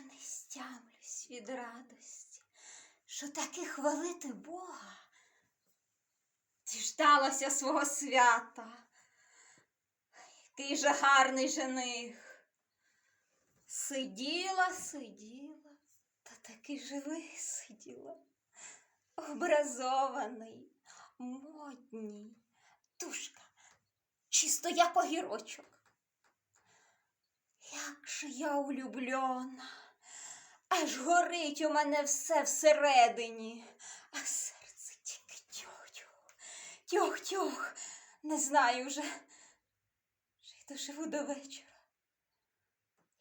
радість від радості, що таки хвалити Бога. Діждалася свого свята. Який же гарний жених. Сиділа, сиділа, та таки живий сиділа. Образований, модній, душка, чисто як огірочок. Як же я улюблена, аж горить у мене все всередині, а серце тільки тьох-тьох, тьох-тьох, не знаю вже, чи доживу до вечора.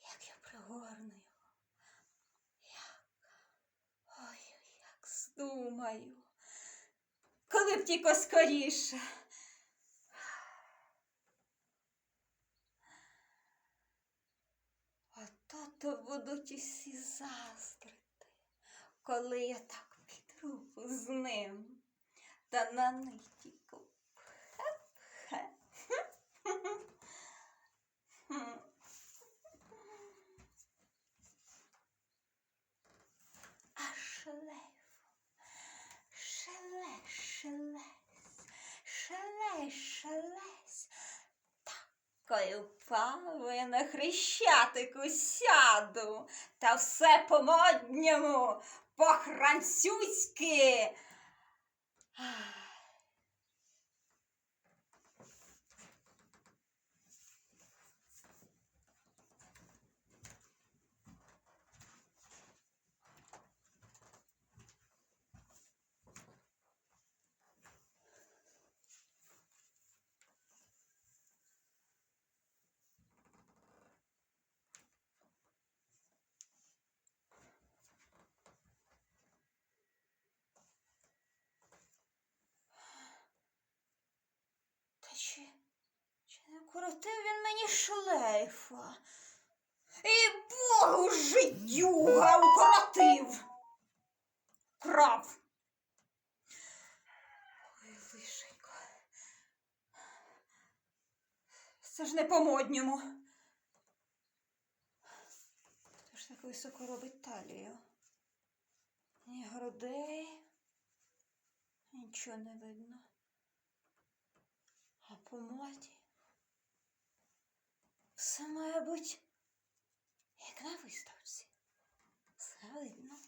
Як я пригорну його, як, ой, як здумаю, коли б тільки скоріше. То будуть усі заздрити, коли я так під руку з ним та на нитіку. А шлейфом шелесь, шелесь, шелесь, шелесь. Такою павою на хрещатику сяду, та все по-модньому, по-французьки. Ах. Та чи, чи не він мені шлейфа? І Богу жидюга укоротив. Крав. Ой, лишенько. Це ж не по-модньому. Хто ж так високо робить талію? Ні грудей, нічого не видно. А по моді все має бути як на виставці. Все видно.